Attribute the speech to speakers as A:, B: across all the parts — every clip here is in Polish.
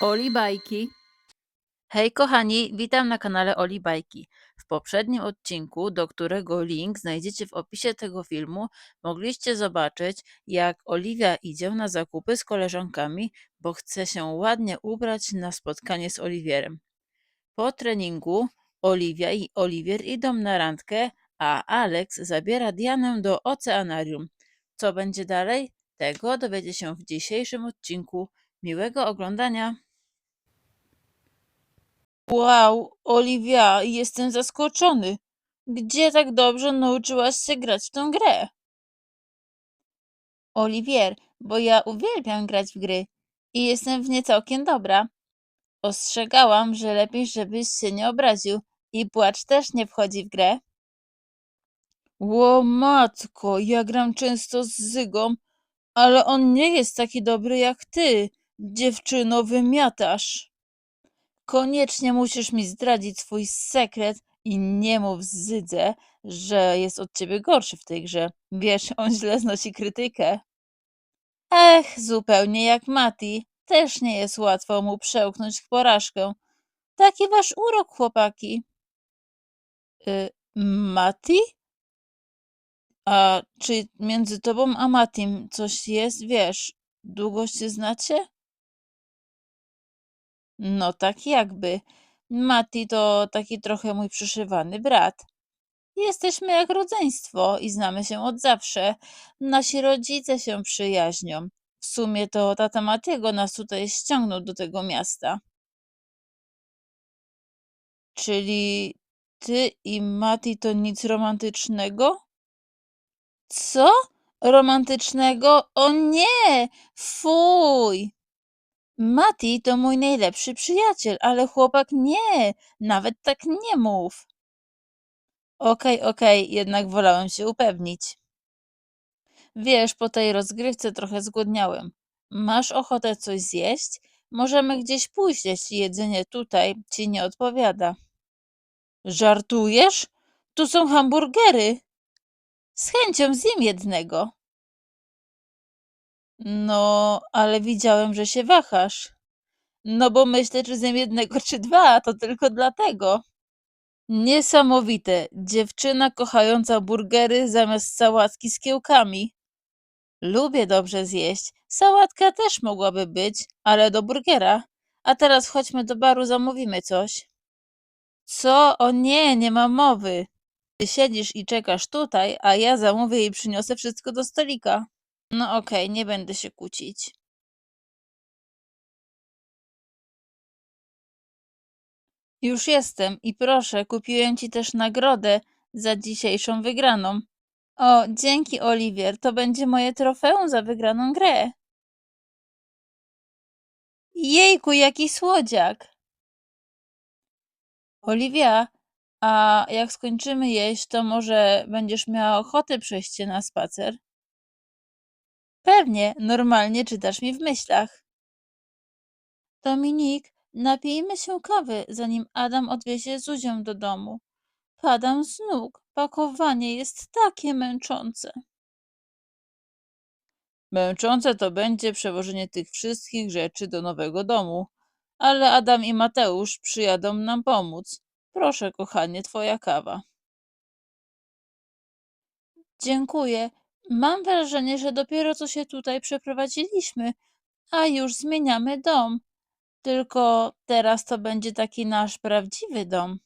A: Oli Bajki.
B: Hej kochani, witam na kanale Oli Bajki. W poprzednim odcinku, do którego link znajdziecie w opisie tego filmu, mogliście zobaczyć, jak Oliwia idzie na zakupy z koleżankami, bo chce się ładnie ubrać na spotkanie z Oliwierem. Po treningu Oliwia i Oliwier idą na randkę, a Alex zabiera Dianę do oceanarium. Co będzie dalej? Tego dowiecie się w dzisiejszym odcinku. Miłego oglądania! Wow, Oliwia, jestem zaskoczony. Gdzie tak dobrze nauczyłaś się grać w tę grę? Oliwier, bo ja uwielbiam grać w gry i jestem w nie całkiem dobra. Ostrzegałam, że lepiej, żebyś się nie obraził i płacz też nie wchodzi w grę. Ło matko, ja gram często z Zygą, ale on nie jest taki dobry jak ty, dziewczyno wymiatasz. Koniecznie musisz mi zdradzić swój sekret i nie mów Zydze, że jest od ciebie gorszy w tej grze. Wiesz, on źle znosi krytykę. Ech, zupełnie jak Mati. Też nie jest łatwo mu przełknąć porażkę. Taki wasz urok, chłopaki. Y, Mati? A czy między tobą a Matim coś jest, wiesz, długo się znacie? No tak jakby. Mati to taki trochę mój przyszywany brat. Jesteśmy jak rodzeństwo i znamy się od zawsze. Nasi rodzice się przyjaźnią. W sumie to tata Matiego nas tutaj ściągnął do tego miasta. Czyli ty i Mati to nic romantycznego? Co? Romantycznego? O nie! Fuj! Mati to mój najlepszy przyjaciel, ale chłopak nie, nawet tak nie mów. Okej, okej, jednak wolałem się upewnić. Wiesz, po tej rozgrywce trochę zgłodniałem. Masz ochotę coś zjeść? Możemy gdzieś pójść, jeśli jedzenie tutaj ci nie odpowiada. Żartujesz? Tu są hamburgery. Z chęcią zjem jednego. No, ale widziałem, że się wahasz. No bo myślę, czy zjem jednego czy dwa, to tylko dlatego. Niesamowite. Dziewczyna kochająca burgery zamiast sałatki z kiełkami. Lubię dobrze zjeść. Sałatka też mogłaby być, ale do burgera. A teraz chodźmy do baru, zamówimy coś. Co? O nie, nie ma mowy. Ty siedzisz i czekasz tutaj, a ja zamówię i przyniosę wszystko do stolika. No okej, nie będę się kłócić. Już jestem i proszę, kupiłem ci też nagrodę za dzisiejszą wygraną. O, dzięki Oliwier, to będzie moje trofeum za wygraną grę. Jejku, jaki słodziak! Oliwia, a jak skończymy jeść, to może będziesz miała ochotę przejść się na spacer? Pewnie, normalnie czytasz mi w myślach. Dominik, napijmy się kawy, zanim Adam odwiezie Zuzię do domu. Padam z nóg. Pakowanie jest takie męczące. Męczące to będzie przewożenie tych wszystkich rzeczy do nowego domu, ale Adam i Mateusz przyjadą nam pomóc. Proszę, kochanie, twoja kawa. Dziękuję. Mam wrażenie, że dopiero co się tutaj przeprowadziliśmy, a już zmieniamy dom. Tylko teraz to będzie taki nasz prawdziwy dom.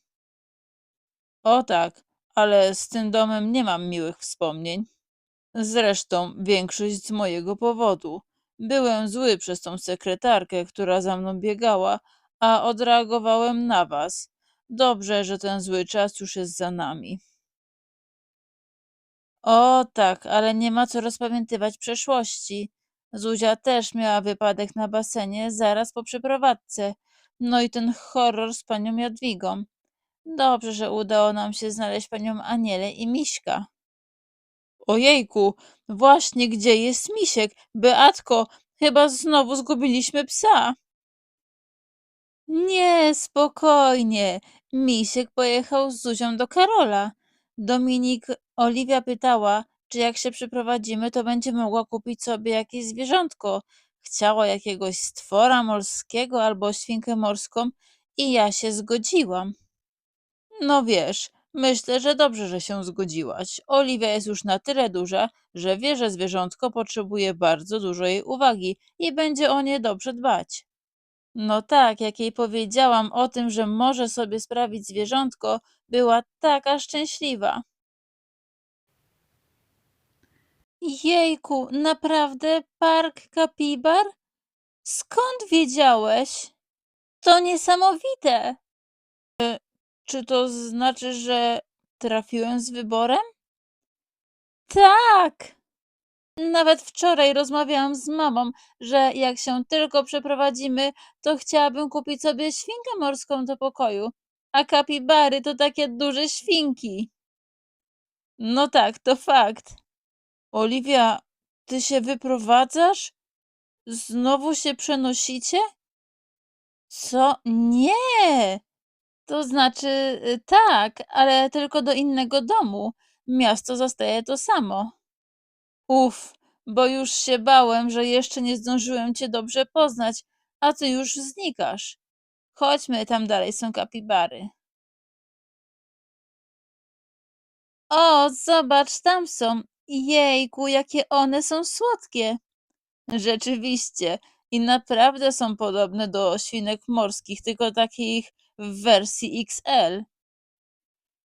B: O tak, ale z tym domem nie mam miłych wspomnień. Zresztą większość z mojego powodu. Byłem zły przez tą sekretarkę, która za mną biegała, a odreagowałem na was. Dobrze, że ten zły czas już jest za nami. O tak, ale nie ma co rozpamiętywać przeszłości. Zuzia też miała wypadek na basenie zaraz po przeprowadzce. No i ten horror z panią Jadwigą. Dobrze, że udało nam się znaleźć panią Anielę i Miśka. Ojejku, właśnie gdzie jest Misiek? Beatko, chyba znowu zgubiliśmy psa. Nie, spokojnie. Misiek pojechał z Zuzią do Karola. Dominik, Oliwia pytała, czy jak się przyprowadzimy, to będzie mogła kupić sobie jakieś zwierzątko. chciała jakiegoś stwora morskiego albo świnkę morską i ja się zgodziłam. No wiesz, myślę, że dobrze, że się zgodziłaś. Oliwia jest już na tyle duża, że wie, że zwierzątko potrzebuje bardzo dużo jej uwagi i będzie o nie dobrze dbać. No tak, jak jej powiedziałam o tym, że może sobie sprawić zwierzątko, była taka szczęśliwa. Jejku, naprawdę park kapibar? Skąd wiedziałeś? To niesamowite. E, Czy to znaczy, że trafiłem z wyborem? Tak. Nawet wczoraj rozmawiałam z mamą, że jak się tylko przeprowadzimy, to chciałabym kupić sobie świnkę morską do pokoju. A kapibary to takie duże świnki. No tak, to fakt. Oliwia, ty się wyprowadzasz? Znowu się przenosicie? Co? Nie! To znaczy, y, tak, ale tylko do innego domu. Miasto zostaje to samo. Uf, bo już się bałem, że jeszcze nie zdążyłem cię dobrze poznać, a ty już znikasz. Chodźmy, tam dalej są kapibary. O, zobacz, tam są. Jejku, jakie one są słodkie. Rzeczywiście. I naprawdę są podobne do świnek morskich, tylko takich w wersji XL.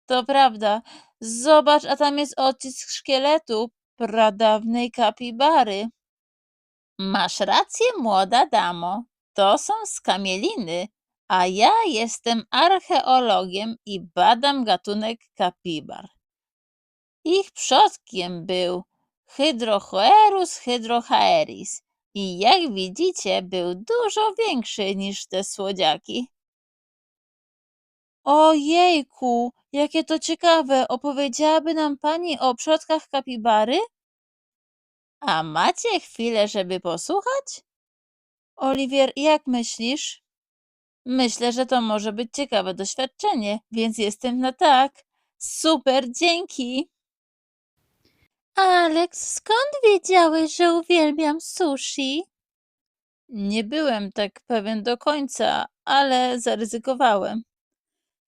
B: To prawda. Zobacz, a tam jest odcisk szkieletu pradawnej kapibary. Masz rację, młoda damo. To są skamieliny, a ja jestem archeologiem i badam gatunek kapibar. Ich przodkiem był Hydrochoerus hydrochaeris i jak widzicie był dużo większy niż te słodziaki. Ojejku, jakie to ciekawe. Opowiedziałaby nam pani o przodkach kapibary? A macie chwilę, żeby posłuchać? Oliwier, jak myślisz? Myślę, że to może być ciekawe doświadczenie, więc jestem na tak. Super, dzięki. Alex, skąd wiedziałeś, że uwielbiam sushi? Nie byłem tak pewien do końca, ale zaryzykowałem.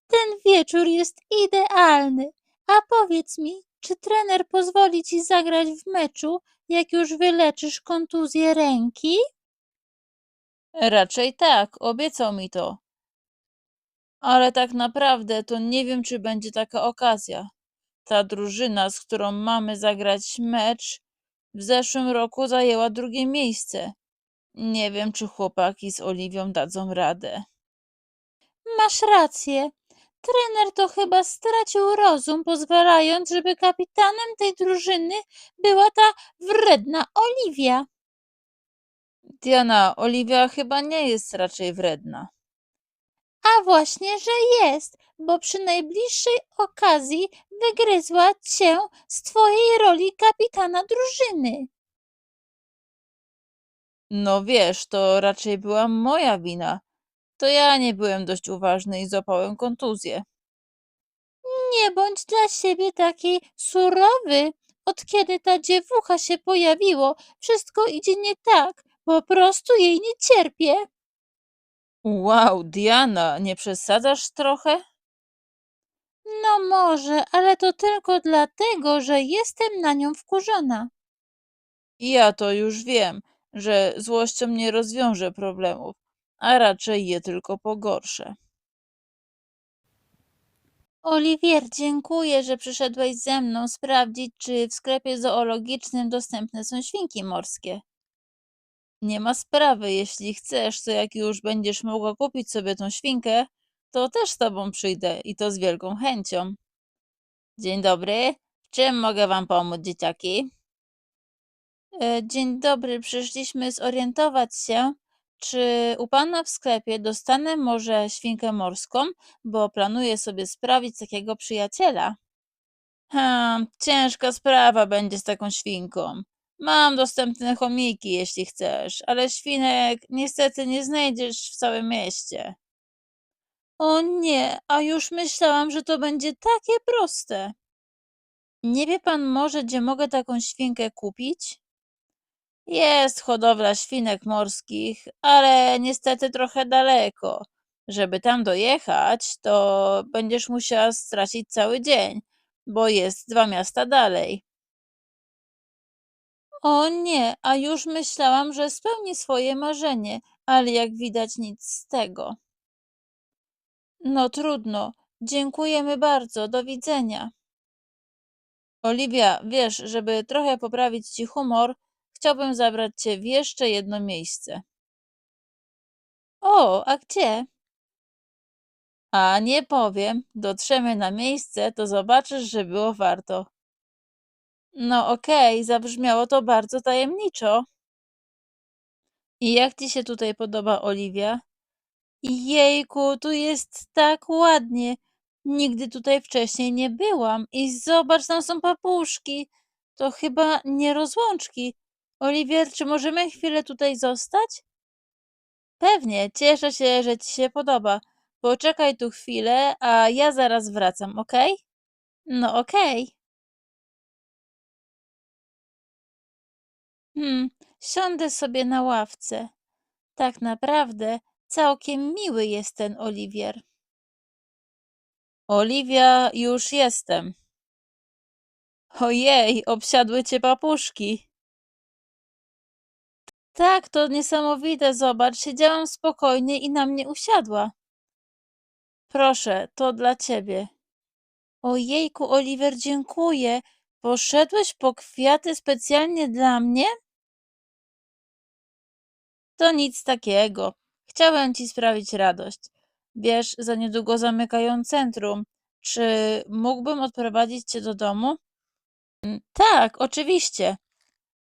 B: Ten wieczór jest idealny. A powiedz mi, czy trener pozwoli ci zagrać w meczu, jak już wyleczysz kontuzję ręki? Raczej tak, obiecał mi to. Ale tak naprawdę to nie wiem, czy będzie taka okazja. Ta drużyna, z którą mamy zagrać mecz, w zeszłym roku zajęła drugie miejsce. Nie wiem, czy chłopaki z Oliwią dadzą radę. Masz rację. Trener to chyba stracił rozum, pozwalając, żeby kapitanem tej drużyny była ta wredna Oliwia. Diana, Oliwia chyba nie jest raczej wredna. A właśnie, że jest, bo przy najbliższej okazji wygryzła cię z twojej roli kapitana drużyny. No wiesz, to raczej była moja wina. To ja nie byłem dość uważny i złapałem kontuzję. Nie bądź dla siebie taki surowy. Od kiedy ta dziewucha się pojawiło, wszystko idzie nie tak. Po prostu jej nie cierpię. Wow, Diana, nie przesadzasz trochę? No może, ale to tylko dlatego, że jestem na nią wkurzona. Ja to już wiem, że złością nie rozwiąże problemów, a raczej je tylko pogorszę. Oliwier, dziękuję, że przyszedłeś ze mną sprawdzić, czy w sklepie zoologicznym dostępne są świnki morskie. Nie ma sprawy, jeśli chcesz, to jak już będziesz mogła kupić sobie tą świnkę, to też z tobą przyjdę i to z wielką chęcią. Dzień dobry, w czym mogę wam pomóc, dzieciaki? E, Dzień dobry, przyszliśmy zorientować się, czy u pana w sklepie dostanę może świnkę morską, bo planuję sobie sprawić takiego przyjaciela. Hmm, ciężka sprawa będzie z taką świnką. Mam dostępne chomiki, jeśli chcesz, ale świnek niestety nie znajdziesz w całym mieście. O nie, a już myślałam, że to będzie takie proste. Nie wie pan może, gdzie mogę taką świnkę kupić? Jest hodowla świnek morskich, ale niestety trochę daleko. Żeby tam dojechać, to będziesz musiała stracić cały dzień, bo jest dwa miasta dalej. O nie, a już myślałam, że spełni swoje marzenie, ale jak widać nic z tego. No trudno. Dziękujemy bardzo. Do widzenia. Oliwia, wiesz, żeby trochę poprawić ci humor, chciałbym zabrać cię w jeszcze jedno miejsce. O, a gdzie? A nie powiem, dotrzemy na miejsce, to zobaczysz, że było warto. No okej, zabrzmiało to bardzo tajemniczo. I jak ci się tutaj podoba, Oliwia? Jejku, tu jest tak ładnie. Nigdy tutaj wcześniej nie byłam. I zobacz, tam są papuszki. To chyba nie rozłączki. Oliwier, czy możemy chwilę tutaj zostać? Pewnie, cieszę się, że ci się podoba. Poczekaj tu chwilę, a ja zaraz wracam, okej? No okej. Hmm, siądę sobie na ławce. Tak naprawdę całkiem miły jest ten Oliwier. Oliwia, już jestem. Ojej, obsiadły cię papuszki. Tak, to niesamowite, zobacz, siedziałam spokojnie i na mnie usiadła. Proszę, to dla ciebie. Ojejku, Oliver, dziękuję. Poszedłeś po kwiaty specjalnie dla mnie? To nic takiego. Chciałem ci sprawić radość. Wiesz, za niedługo zamykają centrum. Czy mógłbym odprowadzić cię do domu? "Mm, Tak, oczywiście.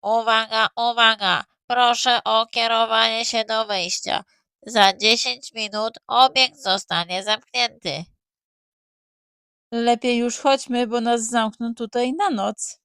A: Uwaga, uwaga! Proszę o kierowanie się do wyjścia. Za 10 minut obiekt zostanie zamknięty.
B: Lepiej już chodźmy, bo nas zamkną tutaj na noc.